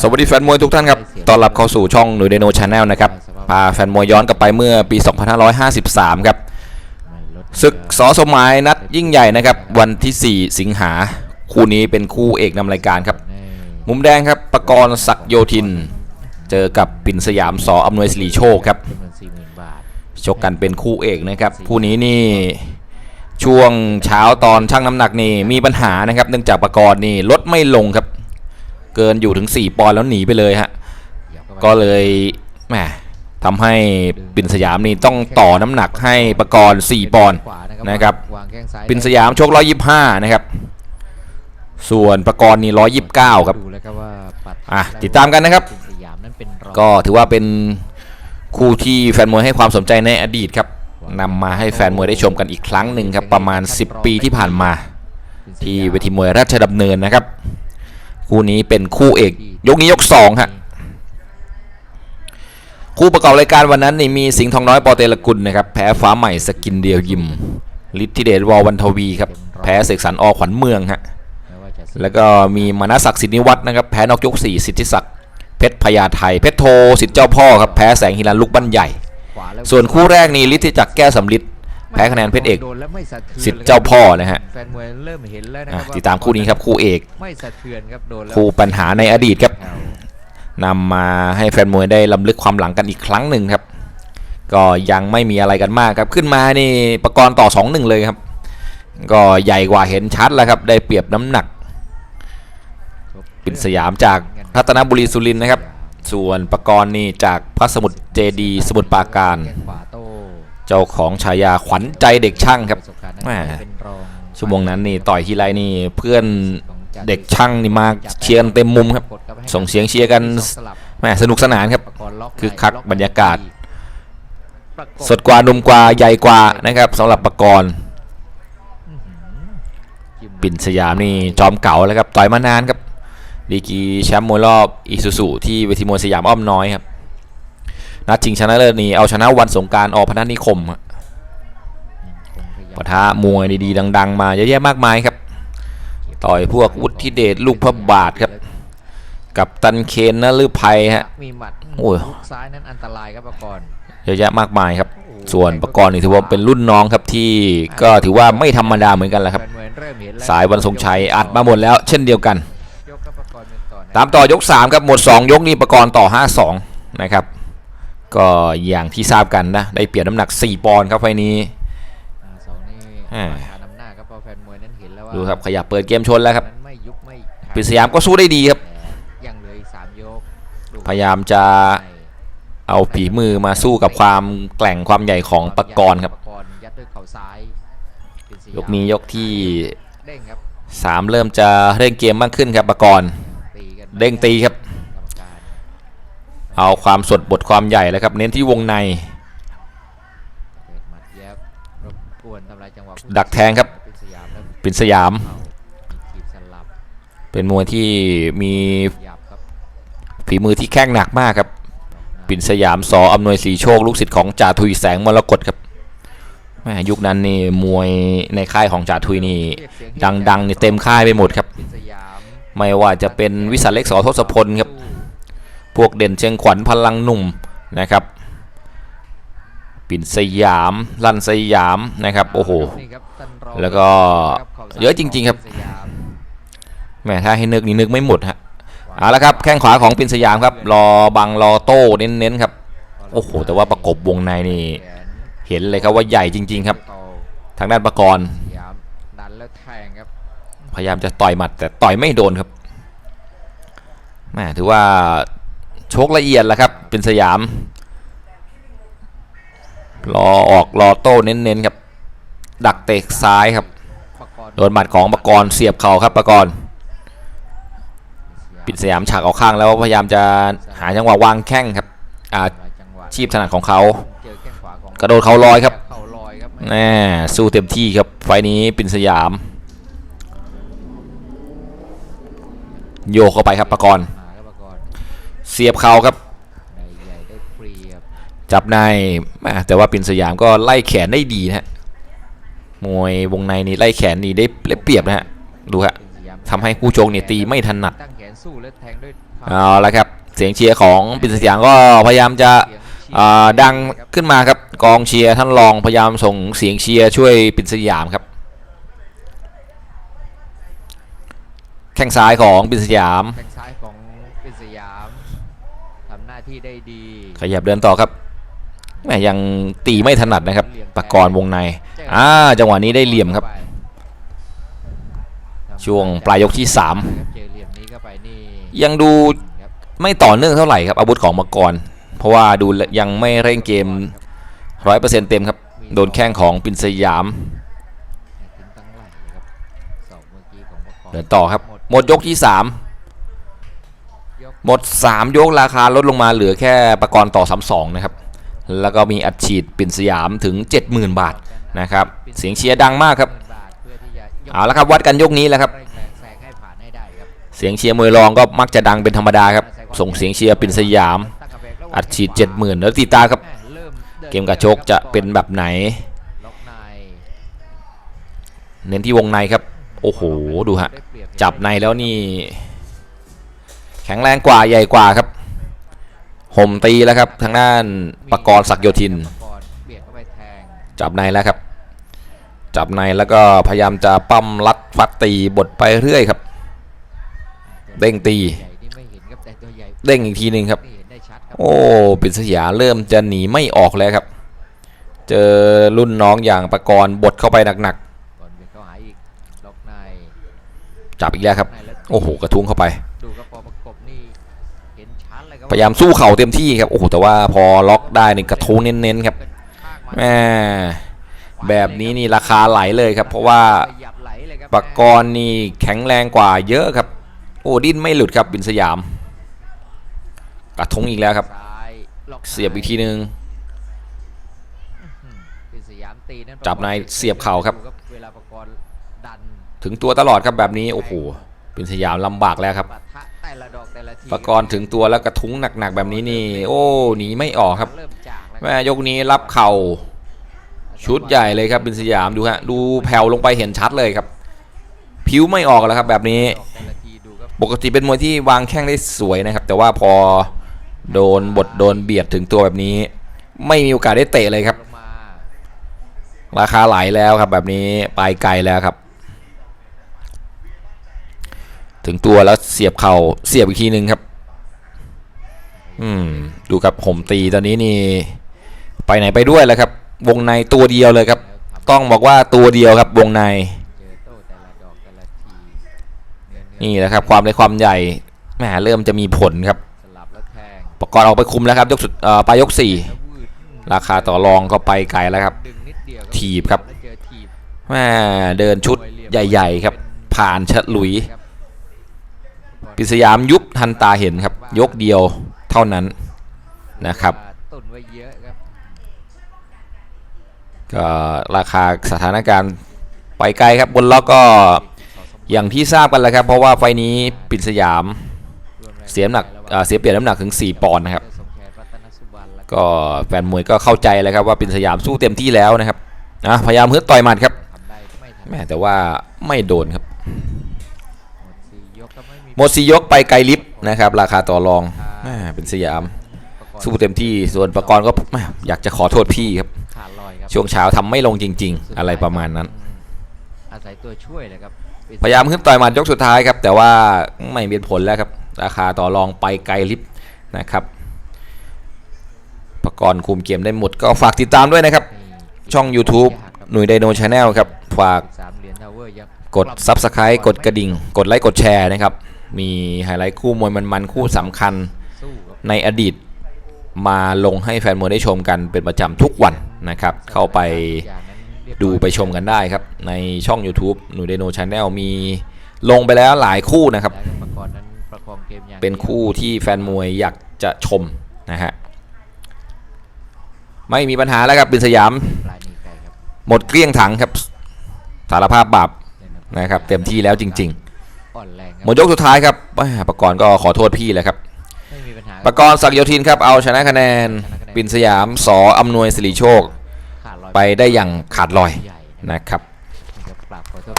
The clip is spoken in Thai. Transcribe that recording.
สวัสดีแฟนมวยทุกท่านครับ ต้อนรับเข้าสู่ช่องหนูเดโนชาแนลนะครับ พาแฟนมวยย้อนกลับไปเมื่อปี 2553 ครับไม่ลดศึกสอสมหมายนัดยิ่งใหญ่นะครับ วันที่ 4 สิงหา คู่นี้เป็นคู่เอกนำรายการครับแน่มุมแดงครับประกรณ์ศักดิ์โยธิน เจอกับปิ่นสยามสออำนวยสิริโชคครับจำนวนสี่หมื่นบาทชกกันเป็นคู่เอกนะครับ คู่นี้นี่ช่วงเช้าตอนช่างน้ำหนักนี่มีปัญหานะครับ เนื่องจากประกรณ์นี่ลดไม่ลงครับ เกินอยู่ถึง 4 ปอนด์แล้วหนีไปเลยฮะหยับข้าไปก็เลยแหมทำให้ปิ่นสยามนี่ต้องต่อน้ำหนักให้ประกรณ์4ปอนด์ขวานะครับวางแข้งซ้ายปิ่นสยามชก 125 นะครับ ส่วนประกรณ์นี่ 129 ครับดูแล้วก็ว่าปัดอะติดตามกันนะครับปิ่นสยามนั้นเป็นรองก็ถือว่าเป็นคู่ที่แฟนมวยให้ความสนใจในอดีตครับนำมาให้แฟนมวยได้ชมกันอีกครั้งหนึ่งครับ ประมาณ 10 ปีที่ผ่านมาปิ่นสยามที่เวทีมวยราชดำเนินนะครับ คู่นี้เป็นคู่เอก ยกนี้ยก2ฮะคู่ประกอบรายการวันนั้นนี่มีสิงห์ทองน้อยปอเตลกุลนะครับแพ้ฟ้าใหม่สกินเดียวยิมฤทธิเดชวอวันทวีครับแพ้เสกสรรอขวัญเมืองฮะแล้วก็มีมนศักดิ์สินิวัฒน์นะครับแพ้นอกยก4สิทธิศักดิ์เพชรพญาไทยเพชรโทสิทธิเจ้าพ่อครับแพ้แสงฮิรันลูกบ้านใหญ่ ส่วนคู่แรกนี่ฤทธิจักรแก้วสำลิด แพ้คะแนนเพชรเอกโดนแล้วไม่สะเทือนสิทธิ์เจ้าพ่อนะฮะแฟนมวยเริ่มเห็นแล้วนะคอะรับว่ติดตามคู่นี้ครับคู่เอกไม่สะเทือนครับโดนแล้วคู่ปัญหาในอดีตครับแผ่วนำมาให้แฟนมวยได้ลำลึกความหลังกันอีกครั้งหนึ่งครับ ก็ยังไม่มีอะไรกันมากครับ ขึ้นมานี่ประกรณ์ต่อ2-1เลยครับ ก็ใหญ่กว่าเห็นชัดแล้วครับ ได้เปรียบน้ำหนัก ปิ่นสยามจากรัตนบุรีสุรินทร์นะครับ ส่วนประกรณ์นี่จากพระสมุทรเจดีย์สมุทรปราการแข้งขวาโต้ เจ้าของฉายาขวัญใจเด็กช่างครับประสบการณ์แหมเป็นรองชั่วโมงนั้นนี่ต่อยทีไรนี่เพื่อนเด็กช่างนี่มาเชียร์กันเต็มมุมครับ ส่งเสียงเชียร์กันสลับแหมสนุกสนานครับประกรณ์ล็อกคึกคักล็อบรรยากาศประกบสดกว่าหนุ่มกว่าใหญ่กว่านะครับสำหรับประกรณ์จิ้มปิ่นสยามนี่จอมเก่าแล้วครับต่อยมานานครับดีกรีแชมป์มวยรอบอีซูซูที่เวทีมวยสยามอ้อมน้อยครับ นัดชิงชนะเลิศนี่เอาชนะวันสงกรารอพนัสนิคมครับคงพยายามปะทะมวยดีๆ ดัง ๆ มาเยอะแยะมากมายครับ ต่อยพวกวุฒิเดชลูกพระบาทครับ กับตันเคนนะลือภัยฮะมีหมัดโอ้ยลูกซ้ายนั้นอันตรายครับประกรณ์เยอะแยะมากมายครับ ส่วนประกรณ์นี่ถือว่าเป็นรุ่นน้องครับที่ก็ถือว่าไม่ธรรมดาเหมือนกันแหละครับแฟนมวยเริ่มเห็นแล้วสายวันทรงชัยอัดมาหมดแล้ว เช่นเดียวกันยกครับประกรณ์เป็นต่อนะตามต่อยก3ครับหมด 2 ยกนี้ประกรณ์ต่อ 5-2 นะครับ ก็อย่างที่ทราบกันนะ ได้เปรียบน้ำหนัก 4 ปอนด์ครับไฟล์นี้อ่าสองนี่อ่าประธานอำนาจครับเพราะแฟนมวยนั้นเห็นแล้วว่าดูครับขยับเปิดเกมชนแล้วครับนั้นไม่ยุบไม่แข็งปิดสยามก็สู้ได้ดีครับแต่ยังเหลืออีกสามยกดูพยายามจะเอาฝีมือมาสู้กับความแกล่งความใหญ่ของประกรณ์ครับประกรณ์ยัดด้วยเข่าซ้ายเป็นสามยกนี้ยกที่เด้งครับ3เริ่มจะเร่งเกมมากขึ้นครับประกรณ์ตีกันเด้งตีครับกรรมการ เอาความสดบทความใหญ่แล้วครับ เน้นที่วงในเปิดหมัดแยบรบกวนทำลายจังหวะผู้ดักแทงครับเป็นสยามแล้วปิ่นสยามเอามีขีดสลับเป็นมวยที่มีหยับครับฝีมือที่แข้งหนักมากครับ ปิ่นสยามสออำนวยศรีโชค ลูกศิษย์ของจ่าทุยแสงมรกตครับแม่ยุคนั้นนี่มวยในค่ายของจ่าทุยนี่เรียกเสียงดังๆนี่เต็มค่ายไปหมดครับเป็นสยามไม่ว่าจะเป็นวิสันเล็กสอทศพลครับ พวกเด่นเชียงขวัญพลังหนุ่มนะครับ ปิ่นสยามลั่นสยามนะครับโอ้โหนี่ครับท่านรองแล้วก็ครับข้าซ้าเยอะจริง ๆ ครับเป็นสยามแหม่ถ้าให้นึกนี่นึกไม่หมดฮะเอาละครับแข้งขวาของปิ่นสยามครับรอบังรอโต้เน้นๆครับโอ้โหแต่ว่าประกบวงในนี่แขนเห็นเลยครับว่าใหญ่จริง ๆ ครับโตทางด้านประกรณ์สยามดันแล้วแทงครับพยายามจะต่อยหมัดแต่ต่อยไม่โดนครับแหม่ถือว่า โชคละเอียดแล้วครับ เป็นสยาม รอออกรอโต้เน้นๆครับ ดักเตะซ้ายครับ โดนหมัดของประกรณ์เสียบเข่าครับประกรณ์ปิดสยามฉากเอาข้างแล้วพยายามจะหาจังหวะวางแข้งครับอาชีพถนัดของเขา กระโดดเข่าลอยครับแน่สู้เต็มที่ครับ ไฟนี้ปินสยาม โยกเข้าไปครับประกรณ์หาครับประกรณ์ เสียบเข่าครับในใหญ่ได้ฟรีครับจับในแม่แต่ว่าปินสยามก็ไล่แขนได้ดีนะฮะมวยวงในนี่ไล่แขนนี่ได้ได้เปรียบนะฮะดูฮะเป็นสยามทำให้คู่โจงเนี่ยตีไม่ถนัดตั้งแขนสูสู้และแทงด้วยควมเอาละครับเสียงเชียร์ของปินสยามก็พยายามจะเสียงเชียร์อ่าดังนะครับขึ้นมาครับกองเชียร์ท่านรองพยายามส่งเสียงเชียร์ช่วยปินสยามครับ แข้งซ้ายของปินสยาม ขยับเดินต่อครับแหม่ยังตีไม่ถนัดนะครับปากรณ์วงในอ่าจังหวะนี้ได้เหลี่ยมครับ ช่วงปลายยกที่สามเจอเหลี่ยมนี้เข้าไปนี่ยังดูครับไม่ต่อเนื่องเท่าไหร่ครับอาวุธของมังกร เพราะว่าดูแล้วยังไม่เร่งเกมร้อยเปอร์เซ็นต์เต็มครับ โดนแข้งของปินสยามถึงตั้งไหลเลยครับสองเมื่อกี้ของปกรณ์เดินต่อครับ หมดยกที่3ยก หมด 3 ยกราคาลดลงมาเหลือแค่ประกรณ์ต่อ 32 นะครับ แล้วก็มีอัดฉีดปิ่นสยามถึง 70,000 บาทนะครับ เสียงเชียร์ดังมากครับอ่าทเพื่อาละครับวัดกันยกนี้แล้วครับ เสียงเชียร์มวยรองก็มักจะดังเป็นธรรมดาครับ ส่งเสียงเชียร์ปิ่นสยาม อัดฉีด 70,000แล้วติดตาครับ เกมกระชกจะเป็นแบบไหน เน้นที่วงในครับ โอ้โห ดูฮะ จับในแล้วนี่ แข็งแรงกว่าใหญ่กว่าครับห่มตีแล้วครับทางด้านปกรณ์ศักโยธิน จับในแล้วครับ จับในแล้วก็พยายามจะปั้มรัดฟัดตีบทไปเรื่อยครับ เด้งตี เด้งอีกทีหนึ่งครับนี่เห็นได้ชัดครับโอ้ปิดสยาเริ่มจะหนีไม่ออกแล้วครับ เจอรุ่นน้องอย่างปกรณ์บทเข้าไปหนักกอนบดเข้าหาอีกล็อกในๆจับอีกแล้วครับ โอ้โหกระทุ้งเข้าไป พยายามสู้เข่าเต็มที่ครับโอ้โหแต่ว่าพอล็อกได้นี่กระทุ้งเน้นๆครับข้างมแม่แบบนี้นี่ราคาไหลเลยครับ เพราะว่าปากรณ์นี่แข็งแรงกว่าเยอะครับ โอ้ดิ้นไม่หลุดครับบินสยาม กระทุ้งอีกแล้วครับ เสียบอีกทีนึงอืมเป็นสยเสียบเข่าครับ ถึงตัวตลอดครับแบบนี้โอ้โหบินสยามลำบากแล้วครับ แต่ละดอกแต่ละทีปากรณ์ถึงตัวแล้วกระทุ้งหนักๆแบบนี้นี่ โอ้หนีไม่ออกครับ เริ่มจากแล้วแม่ยกนี้รับเข่าชุดใหญ่เลยครับบินสยามดูฮะดูแผ่วลงไปเห็นชัดเลยครับ ผิวไม่ออกแล้วครับแบบนี้ ดอกแต่ละทีดูครับปกติเป็นมวยที่วางแข้งได้สวยนะครับ แต่ว่าพอโดนบทโดนเบียดถึงตัวแบบนี้ ไม่มีโอกาสได้เตะเลยครับ ลงมาราคาไหลแล้วครับแบบนี้ไปไกลแล้วครับ ถึงตัวแล้วเสียบเข่าเสียบอีกทีหนึ่งครับ อืม ดูครับผมตีตอนนี้นี่ ไปไหนไปด้วยแล้วครับ วงในตัวเดียวเลยครับ ต้องบอกว่าตัวเดียวครับ วงใน นี่แหละครับ ความในความใหญ่แหมเริ่มจะมีผลครับประกอบออกไปคุมแล้วครับยกสุดอ่อปลายยกสี่ราคาต่อรองก็ไปไกลแล้วครับ ถีบครับแม่เดินชุดใหญ่ ๆ ครับ ผ่านฉลุย ปิสยามยุบทันตาเห็นครับ ยกเดียวเท่านั้นนะครับตุนไว้เยอะครับก็ราคาสถานการณ์ไปไกลครับบนล็อกก็อย่างที่ทราบกันแล้วครับ เพราะว่าไฟนี้ปิดสยามเสียน้ำหนักเสียเปรียบน้ำหนักถึง 4 ปอนด์นะครับ ก็แฟนมวยก็เข้าใจแล้วครับว่าปินสยามสู้เต็มที่แล้วนะครับนะพยายามฮึดต่อยหมัดครับแม่แต่ว่าไม่โดนครับ หมดสี่ยกก็ไม่มีหมดสียกไปไกลลิฟต์นะครับ ราคาต่อรองแม่เป็นสยามประกอบสู้เต็มที่ส่วนประกรณ์ก็แม่อยากจะขอโทษพี่ครับขาดลอยครับช่วงเช้าทำไม่ลงจริง ๆ อะไรประมาณนั้นอาศัยตัวช่วยเลยครับพยายามขึ้นต่อยหมัดยกสุดท้ายครับ แต่ว่าไม่เป็นผลแล้วครับ ราคาต่อรองไปไกลลิฟต์นะครับ ประกรณ์คุมเกมได้หมดก็ฝากติดตามด้วยนะครับนี่ช่อง YouTube หนุ่ยไดโนชาแนลครับ ฝาก สามเหรียญทาวเวอร์ยับกด Subscribe กดกระดิ่ง กดไลค์กดแชร์นะครับ มีไฮไลท์คู่มวยมันๆคู่สำคัญในอดีตมาลงให้แฟนมวยได้ชมกันเป็นประจำทุกวันนะครับ เข้าไปดูไปชมกันได้ครับ ในช่อง YouTube หนูเดโนชาแนลมีลงไปแล้วหลายคู่นะครับ เป็นคู่ที่แฟนมวยอยากจะชมนะฮะไม่มีปัญหาแล้วครับบินสยาม หมดเกลี้ยงถังครับ สารภาพบาป นะครับเต็มที่แล้วจริง อ่อนแรงคๆรัหมดยกสุดท้ายครับแม่ประกรณ์ก็ขอโทษพี่แหละครับไม่มีปัญหาประกรณ์ศักดิ์โยธินครับเอาชนะคะแนนปินสยามสออำนวยสิริโชค ขาดลอยไปได้อย่างขาดลอยใหญ่นะครับนะครับปรับขอโทษ